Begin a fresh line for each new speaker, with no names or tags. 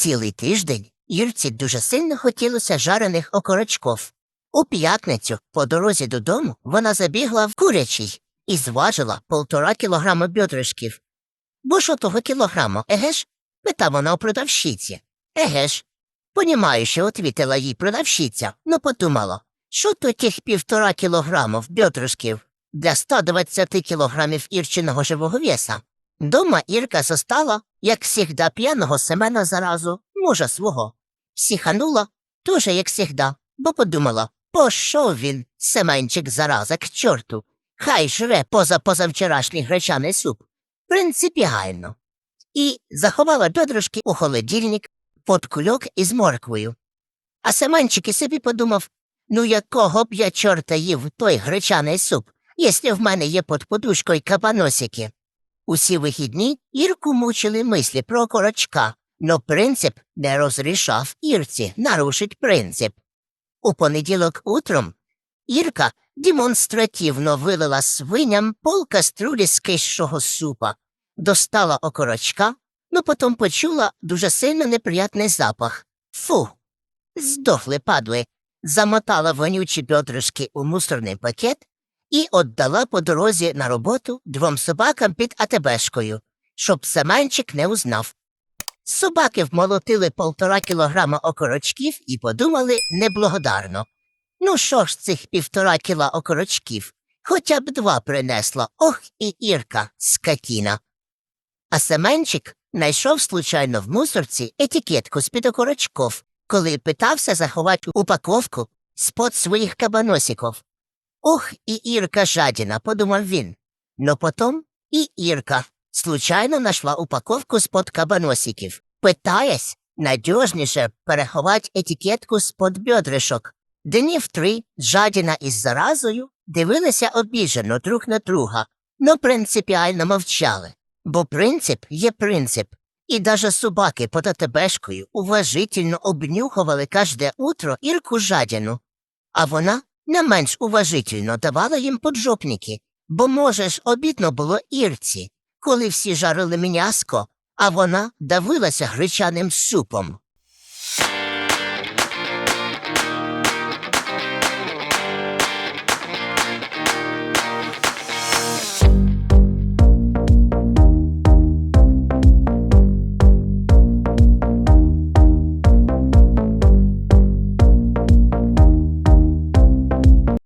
Цілий тиждень Ірці дуже сильно хотілося жарених окорочков. У п'ятницю, по дорозі додому, вона забігла в курячий і зважила полтора кілограма бьодришків. Бо що того кілограма, еге ж? питав вона у продавщиці. Еге ж. Понімаючи, отвітила їй продавщиця, но подумала, що то тих півтора кілограмів бьодришків для 120 кілограмів ірчиного живого веса. Дома Ірка застала, як всігда, п'яного Семена заразу, мужа свого. Психанула, дуже як всігда, бо подумала, пошов він, Семенчик зараза, к чорту. Хай живе поза позавчорашній гречаний суп. Принципіально. І заховала додружки у холодильник під кульок із морквою. А Семенчик і собі подумав, ну якого б я чорта їв той гречаний суп, якщо в мене є під подушкою кабаносики. Усі вихідні Ірку мучили мислі про корочка, но принцип не розрішав Ірці нарушить принцип. У понеділок утром Ірка демонстративно вилила свиням пол каструлі з кищого супа, достала окорочка, но потім почула дуже сильно неприятний запах. Фу. Здохли падли, замотала вонючі бьодришки у мусорний пакет і отдала по дорозі на роботу двом собакам під АТБшкою, щоб Семенчик не узнав. Собаки вмолотили полтора кілограма окорочків і подумали неблагодарно. Ну що ж цих півтора кіла окорочків? Хоча б два принесла, ох і Ірка, скотіна. А Семенчик знайшов случайно в мусорці етикетку з-під окорочков, коли питався заховати упаковку з-под своїх кабаносиків. Ох, і Ірка жадіна, подумав він. Но потом і Ірка случайно нашла упаковку з-под кабаносиків. Питаясь, надіжніше переховати етикетку з-под бьодришок. Днів три жадіна із заразою дивилися обіжено друг на друга, но принципіально мовчали. Бо принцип є принцип. І даже собаки под АТБшкою уважительно обнюхували кожне утро Ірку жадіну. А вона не менш уважительно давала їм поджопники, бо, може ж, обідно було Ірці, коли всі жарили м'яско, а вона давилася гречаним супом.